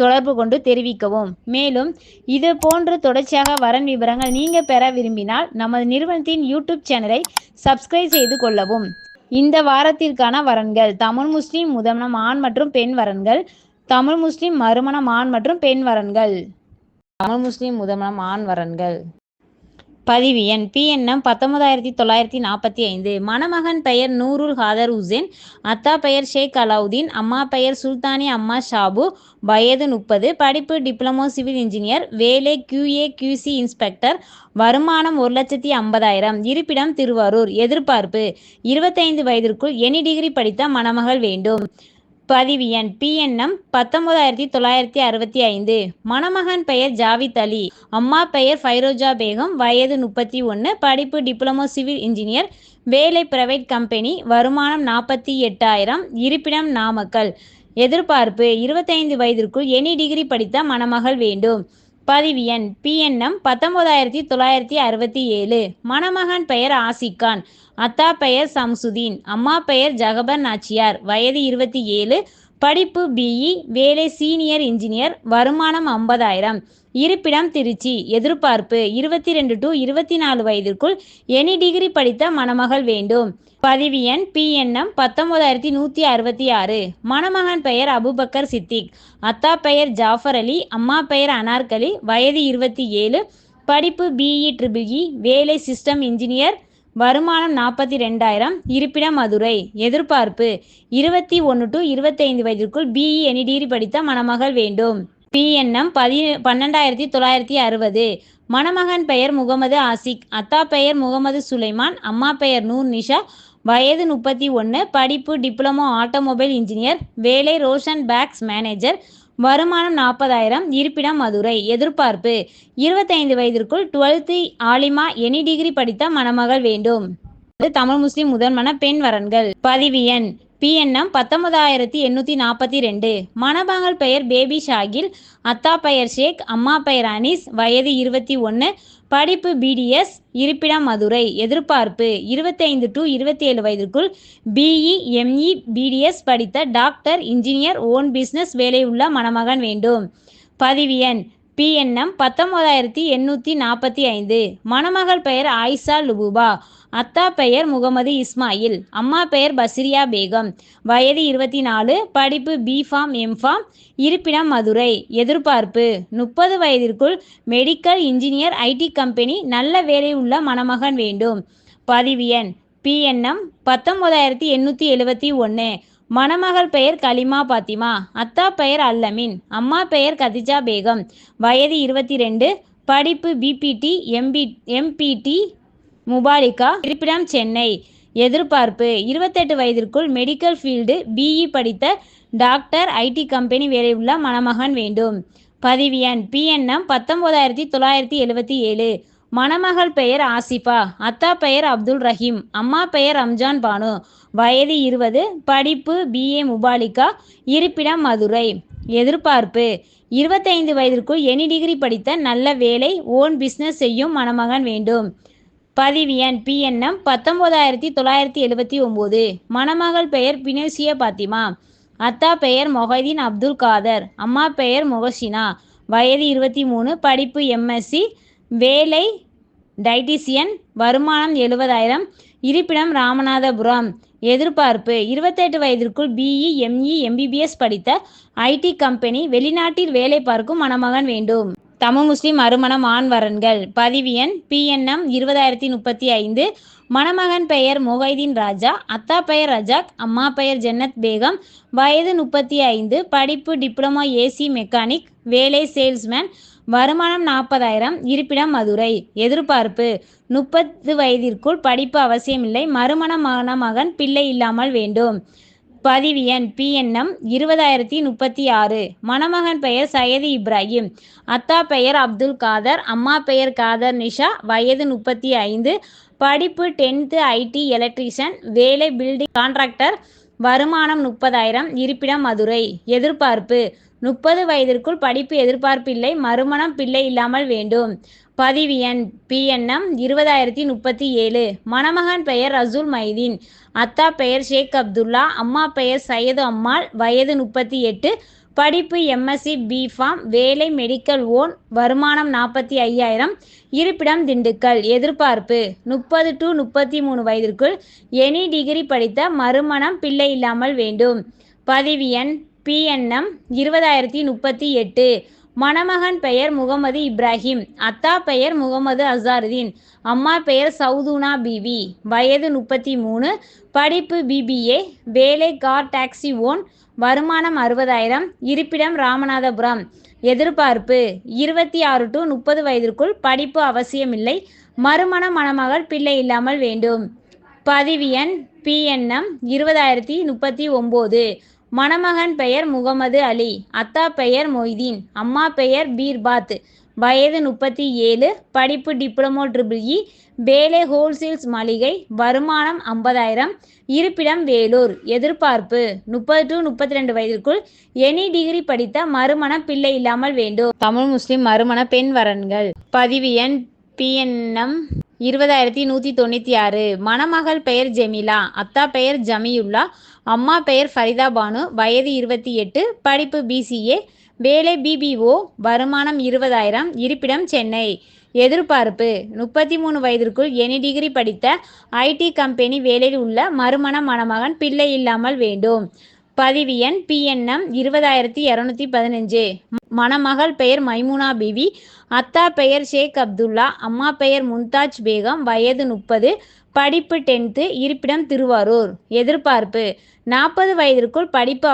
தொடர்பு கொண்டு தெரிவிக்கவும். மேலும் இது போன்று தொடர்ச்சியாக வரன் விவரங்கள் நீங்கள் பெற விரும்பினால் நமது நிறுவனத்தின் யூடியூப் சேனலை சப்ஸ்கிரைப் செய்து கொள்ளவும். இந்த வாரத்திற்கான வரன்கள் தமிழ் முஸ்லிம் முதமணம் ஆண் மற்றும் பெண் வரன்கள் தமிழ் முஸ்லிம் மறுமணம் ஆண் மற்றும் பெண் வரன்கள். தமிழ் முஸ்லிம் முதமணம் ஆண் வரன்கள். பதிவு எண். பிஎன்எம் பத்தொன்பதாயிரத்தி தொள்ளாயிரத்தி நாற்பத்தி ஐந்து. மணமகன் பெயர் நூருல் ஹாதர் உசேன். அத்தா பெயர் ஷேக் அலாவுதீன். அம்மா பெயர் சுல்தானி அம்மா ஷாபு. வயது முப்பது. படிப்பு டிப்ளமோ சிவில் இன்ஜினியர். வேலை கியூஏ கியூசி இன்ஸ்பெக்டர். வருமானம் ஒரு லட்சத்தி ஐம்பதாயிரம். இருப்பிடம் திருவாரூர். எதிர்பார்ப்பு. இருபத்தைந்து வயதிற்குள் எனி டிகிரி படித்த மணமகள் வேண்டும். பதிவு எண் பிஎன்எம் பத்தொன்பதாயிரத்தி தொள்ளாயிரத்தி அறுபத்தி ஐந்து. மணமகன் பெயர் ஜாவித் அலி. அம்மா பெயர் ஃபைரோஜா பேகம். வயது முப்பத்தி ஒன்று படிப்பு டிப்ளமோ சிவில் இன்ஜினியர். வேலை பிரைவேட் கம்பெனி. வருமானம் நாற்பத்தி எட்டாயிரம். இருப்பிடம் நாமக்கல். எதிர்பார்ப்பு இருபத்தைந்து வயதிற்குள் எனி டிகிரி படித்த மணமகள் வேண்டும். பதிவு எண். பிஎன்எம் பத்தொன்பதாயிரத்தி தொள்ளாயிரத்தி அறுபத்தி ஏழு. மணமகன் பெயர் ஆசிகான். அத்தா பெயர் சம்சுதீன். அம்மா பெயர் ஜகபர் நாச்சியார். வயது இருபத்தி ஏழு. படிப்பு பிஇ வேலை சீனியர் இன்ஜினியர் வருமானம் ஐம்பதாயிரம். இருப்பிடம் திருச்சி எதிர்பார்ப்பு இருபத்தி ரெண்டு டு இருபத்தி நாலு வயதிற்குள் எனி டிகிரி படித்த மணமகள் வேண்டும். பதிவு எண் பிஎன்எம் பத்தொன்பதாயிரத்தி நூற்றி அறுபத்தி ஆறு. மணமகன் பெயர் அபுபக்கர் சித்திக். அத்தா பெயர் ஜாஃபர் அலி. அம்மா பெயர் அனார்கலி. வயது இருபத்தி ஏழு. படிப்பு பிஇ ட்ரிபிள்இ e, வேலை சிஸ்டம் இன்ஜினியர் வருமானம் நாற்பத்தி ரெண்டாயிரம் இருப்பிடம் மதுரை. எதிர்பார்ப்பு இருபத்தி ஒன்று டு இருபத்தைந்து வயதிற்குள் பிஇ எனி டிகிரி படித்த மணமகள் வேண்டும். பிஎன்எம் பதி பன்னெண்டாயிரத்தி தொள்ளாயிரத்தி அறுபது. மணமகன் பெயர் முகமது ஆசிக் அத்தா பெயர் முகமது சுலைமான் அம்மா பெயர் நூர் நிஷா வயது முப்பத்தி ஒன்று படிப்பு டிப்ளமோ ஆட்டோமொபைல் இன்ஜினியர் வேலை ரோஷன் பேக்ஸ் மேனேஜர் வருமானம் நாற்பதாயிரம் இருப்பிடம் மதுரை. எதிர்பார்ப்பு. இருபத்தைந்து வயதிற்குள் டுவெல்த்து ஆலிமா எனி டிகிரி படித்த மணமகள் வேண்டும். தமிழ் முஸ்லிம் முதன்மன பெண் வரன்கள். பதிவு எண். பிஎன்எம் பத்தொன்பதாயிரத்தி எண்ணூற்றி நாற்பத்தி ரெண்டு. மணமகள் பெயர் பேபி ஷாகில் அத்தா பெயர் ஷேக் அம்மா பெயர் அனீஸ் வயது இருபத்தி ஒன்று படிப்பு பிடிஎஸ் இருப்பிடம் மதுரை. எதிர்பார்ப்பு இருபத்தைந்து டு இருபத்தி ஏழு வயதிற்குள் பிஇ எம்இ பிடிஎஸ் படித்த டாக்டர் இன்ஜினியர் ஓன் பிஸ்னஸ் வேலை உள்ள மணமகன் வேண்டும். பதிவு எண் பிஎன்எம் பத்தொன்பதாயிரத்தி எண்ணூற்றி நாற்பத்தி ஐந்து. மணமகள் பெயர் ஆயிஷா லுபுபா. அத்தா பெயர் முகமது இஸ்மாயில். அம்மா பெயர் பசிரியா பேகம். வயது இருபத்தி நாலு படிப்பு பிஃபார்ம் எம்ஃபார்ம் இருப்பிடம் மதுரை. எதிர்பார்ப்பு. முப்பது வயதிற்குள் மெடிக்கல் இன்ஜினியர் ஐடி கம்பெனி நல்ல வேலை உள்ள மணமகன் வேண்டும். பதிவு எண். பிஎன்எம் பத்தொன்பதாயிரத்தி எண்ணூற்றி எழுபத்தி ஒன்று மணமகள் பெயர் கலிமா பாத்திமா அத்தா பெயர் அல்லமின் அம்மா பெயர் கதிஜா பேகம். வயது இருபத்தி ரெண்டு படிப்பு பிபிடி எம்பி எம்பிடி முபாலிகா இருப்பிடம் சென்னை. எதிர்பார்ப்பு இருபத்தெட்டு வயதிற்குள் மெடிக்கல் ஃபீல்டு பிஇ படித்த டாக்டர் ஐடி கம்பெனி வேலையுள்ள மணமகன் வேண்டும். பதிவு எண் பிஎன்எம் பத்தொம்போதாயிரத்தி தொள்ளாயிரத்தி எழுபத்தி ஏழு. மணமகள் பெயர் ஆசிஃபா அத்தா பெயர் அப்துல் ரஹீம் அம்மா பெயர் ரம்ஜான் பானு. வயது இருபது படிப்பு பிஏ முபாலிகா இருப்பிடம் மதுரை. எதிர்பார்ப்பு இருபத்தைந்து வயதிற்குள் எனி டிகிரி படித்த நல்ல வேலை ஓன் பிஸ்னஸ் செய்யும் மணமகன் வேண்டும். பதிவு எண் பிஎன்எம் பத்தொம்போதாயிரத்தி தொள்ளாயிரத்தி எழுபத்தி ஒம்பது. மணமகள் பெயர் பினோசிய பாத்திமா. அத்தா பெயர் மொஹதீன் அப்துல் காதர் அம்மா பெயர் மொஹசினா. வயது இருபத்தி மூணு படிப்பு எம்எஸ்சி வேலை டைட்டிசியன் வருமானம் எழுபதாயிரம் இருப்பிடம் ராமநாதபுரம். எதிர்பார்ப்பு இருபத்தெட்டு வயதிற்குள் பிஇ எம்இ எம்பிபிஎஸ் படித்த ஐடி கம்பெனி வெளிநாட்டில் வேலை பார்க்கும் மணமகன் வேண்டும். தமிழ் முஸ்லிம் மறுமணம் ஆண் வரன்கள். பதிவு எண் பிஎன்எம் இருபதாயிரத்தி முப்பத்தி ஐந்து. மணமகன் பெயர் மொஹைதீன் ராஜா அத்தா பெயர் ரஜாக் அம்மா பெயர் ஜன்னத் பேகம் வயது முப்பத்தி ஐந்து படிப்பு டிப்ளமோ ஏசி மெக்கானிக் வேலை சேல்ஸ்மேன் வருமானம் நாற்பதாயிரம் இருப்பிடம் மதுரை. எதிர்பார்ப்பு முப்பது வயதிற்குள் படிப்பு அவசியமில்லை மறுமணமான மகன் பிள்ளை இல்லாமல் வேண்டும். பதிவு எண் பிஎன்எம் இருபதாயிரத்தி முப்பத்தி ஆறு. மணமகன் பெயர் சையது இப்ராஹிம். அத்தா பெயர் அப்துல் காதர். அம்மா பெயர் காதர் நிஷா. வயது முப்பத்தி ஐந்து. படிப்பு டென்த்து ஐடி எலக்ட்ரீஷியன். வேலை பில்டிங் கான்ட்ராக்டர். வருமானம் முப்பதாயிரம். இருப்பிடம் மதுரை. எதிர்பார்ப்பு. முப்பது வயதிற்குள் படிப்பு எதிர்பார்ப்பில்லை. மறுமணம் பிள்ளை இல்லாமல் வேண்டும். பதிவு எண் பிஎன்எம் இருபதாயிரத்தி முப்பத்தி ஏழு. மணமகன் பெயர் ரசூல் மைதீன். அத்தா பெயர் ஷேக் அப்துல்லா. அம்மா பெயர் சையது அம்மாள். வயது முப்பத்தி எட்டு. படிப்பு எம்எஸ்சி பிஃபார்ம் வேலை மெடிக்கல் ஓன். வருமானம் நாற்பத்தி ஐயாயிரம். இருப்பிடம் திண்டுக்கல். எதிர்பார்ப்பு முப்பது டு முப்பத்தி மூணு வயதிற்குள் எனி டிகிரி படித்த மறுமணம் பிள்ளை இல்லாமல் வேண்டும். பதிவு எண் பிஎன்எம் இருபதாயிரத்தி முப்பத்தி எட்டு. மணமகன் பெயர் முகமது இப்ராஹிம் அத்தா பெயர் முகமது அசாருதீன் அம்மா பெயர் சவுதுனா பிபி. வயது முப்பத்தி மூணு படிப்பு பிபிஏ வேலை கார் டாக்ஸி ஓன் வருமானம் அறுபதாயிரம் இருப்பிடம் ராமநாதபுரம். எதிர்பார்ப்பு இருபத்தி ஆறு டு முப்பது வயதிற்குள் படிப்பு அவசியமில்லை மறுமண மணமகள் பிள்ளை இல்லாமல் வேண்டும். பதிவு எண் பிஎன்எம் இருபதாயிரத்தி முப்பத்தி ஒம்பது. மணமகன் பெயர் முகமது அலி அத்தா பெயர் மொய்தீன் அம்மா பெயர் பீர்பாத். வயது முப்பத்தி ஏழு படிப்பு டிப்ளமோ ட்ரிபிள் இ வேலை ஹோல்சேல்ஸ் மளிகை வருமானம் ஐம்பதாயிரம் இருப்பிடம் வேலூர். எதிர்பார்ப்பு முப்பது டு முப்பத்தி ரெண்டு வயதிற்குள் எனி டிகிரி படித்த மறுமண பிள்ளை இல்லாமல் வேண்டும். தமிழ் முஸ்லிம் மறுமண பெண் வரன்கள். பதிவு எண் பிஎன்எம் இருபதாயிரத்தி நூற்றி தொண்ணூற்றி ஆறு. மணமகள் பெயர் ஜெமிலா அத்தா பெயர் ஜமியுல்லா அம்மா பெயர் ஃபரிதா பானு வயது இருபத்தி எட்டு படிப்பு பிசிஏ வேலை பிபிஓ வருமானம் இருபதாயிரம் இருப்பிடம் சென்னை. எதிர்பார்ப்பு முப்பத்தி மூணு வயதிற்குள் எனி டிகிரி படித்த ஐடி கம்பெனி வேலையில் உள்ள மறுமண மணமகன் பிள்ளை இல்லாமல் வேண்டும். பதிவு எண் பிஎன்எம் இருபதாயிரத்தி இரநூத்தி பதினஞ்சு. மணமகள் பெயர் மைமுனா பிவி. அத்தா பெயர் ஷேக் அப்துல்லா. அம்மா பெயர் மும்தாஜ் பேகம். வயது முப்பது. படிப்பு டென்த்து. இருப்பிடம் திருவாரூர். எதிர்பார்ப்பு. நாற்பது வயதிற்குள் படிப்பு